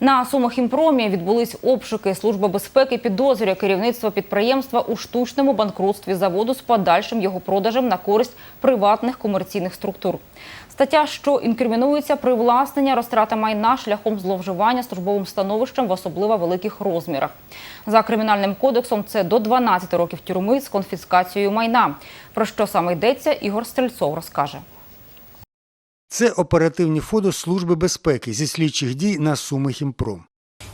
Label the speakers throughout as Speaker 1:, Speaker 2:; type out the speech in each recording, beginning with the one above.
Speaker 1: На Сумахімпромі відбулись обшуки. Служба безпеки підозрює керівництво підприємства у штучному банкрутстві заводу з подальшим його продажем на користь приватних комерційних структур. Стаття, що інкримінується привласнення розтрата майна шляхом зловживання службовим становищем в особливо великих розмірах. За кримінальним кодексом це до 12 років тюрми з конфіскацією майна. Про що саме йдеться, Ігор Стрельцов розкаже.
Speaker 2: Це оперативні фото Служби безпеки зі слідчих дій на Суми Хімпром.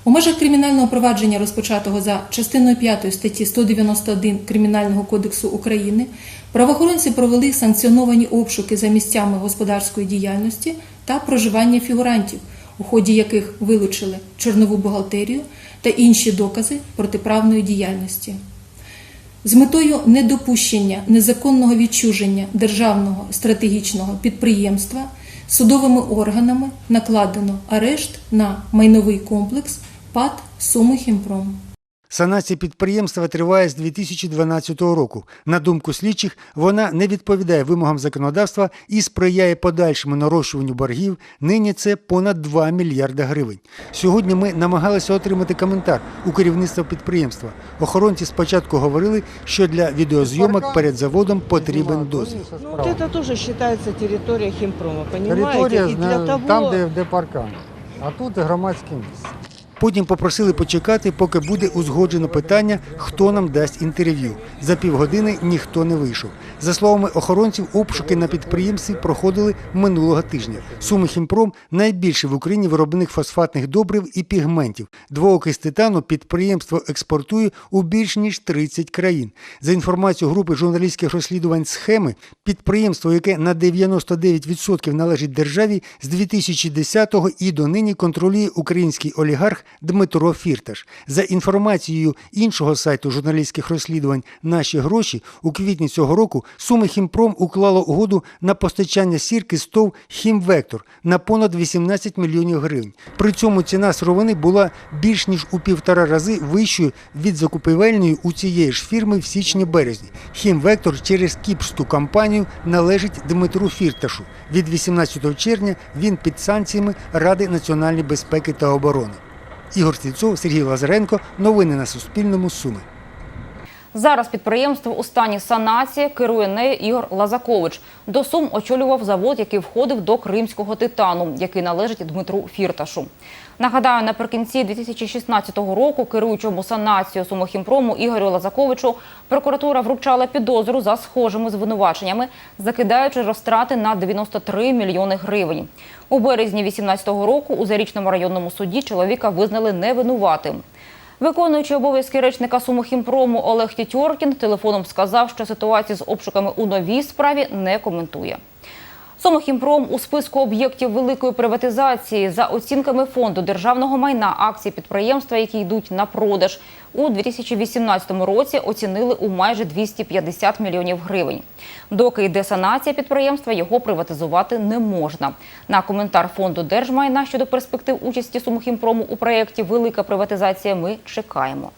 Speaker 3: У межах кримінального провадження, розпочатого за частиною 5 статті 191 Кримінального кодексу України, правоохоронці провели санкціоновані обшуки за місцями господарської діяльності та проживання фігурантів, у ході яких вилучили чорнову бухгалтерію та інші докази протиправної діяльності. З метою недопущення незаконного відчуження державного стратегічного підприємства судовими органами накладено арешт на майновий комплекс ПАД «Сумихімпром».
Speaker 2: Санація підприємства триває з 2012 року. На думку слідчих, вона не відповідає вимогам законодавства і сприяє подальшому нарощуванню боргів. Нині це понад 2 мільярда гривень. Сьогодні ми намагалися отримати коментар у керівництва підприємства. Охоронці спочатку говорили, що для відеозйомок перед заводом потрібен дозвіл.
Speaker 4: Ну, вот это тоже считается территория химпрома, понимаете?
Speaker 5: Територія
Speaker 4: для того...
Speaker 5: там, де, де паркан. А тут громадське місце.
Speaker 2: Потім попросили почекати, поки буде узгоджено питання, хто нам дасть інтерв'ю. За півгодини ніхто не вийшов. За словами охоронців, обшуки на підприємстві проходили минулого тижня. Суми Хімпром найбільший в Україні виробник фосфатних добрив і пігментів. Двоокис титану підприємство експортує у більш ніж 30 країн. За інформацією групи журналістських розслідувань схеми, підприємство, яке на 99% належить державі, з 2010-го і до нині контролює український олігарх Дмитро Фірташ. За інформацією іншого сайту журналістських розслідувань Наші гроші у квітні цього року Суми Хімпром уклало угоду на постачання сірки з ТОВ Хімвектор на понад 18 мільйонів гривень. При цьому ціна сировини була більш ніж у півтора рази вищою від закупівельної у цієї ж фірми в січні-березні. Хімвектор через кіпрську компанію належить Дмитру Фірташу. Від 18 червня він під санкціями Ради національної безпеки та оборони. Ігор Стрільцов, Сергій Лазаренко. Новини на Суспільному. Суми.
Speaker 1: Зараз підприємство у стані санації керує нею Ігор Лазакович. До Сум очолював завод, який входив до кримського титану, який належить Дмитру Фірташу. Нагадаю, наприкінці 2016 року керуючому санацію Сумохімпрому Ігорю Лазаковичу прокуратура вручала підозру за схожими звинуваченнями, закидаючи розтрати на 93 мільйони гривень. У березні 2018 року у Зарічному районному суді чоловіка визнали невинуватим. Виконуючий обов'язки речника Сумохімпрому Олег Тітьоркін телефоном сказав, що ситуацію з обшуками у новій справі не коментує. Сомохімпром у списку об'єктів великої приватизації за оцінками фонду державного майна акції підприємства, які йдуть на продаж, у 2018 році оцінили у майже 250 мільйонів гривень. Доки йде санація підприємства, його приватизувати не можна. На коментар фонду держмайна щодо перспектив участі Сумохімпрому у проєкті Велика приватизація ми чекаємо.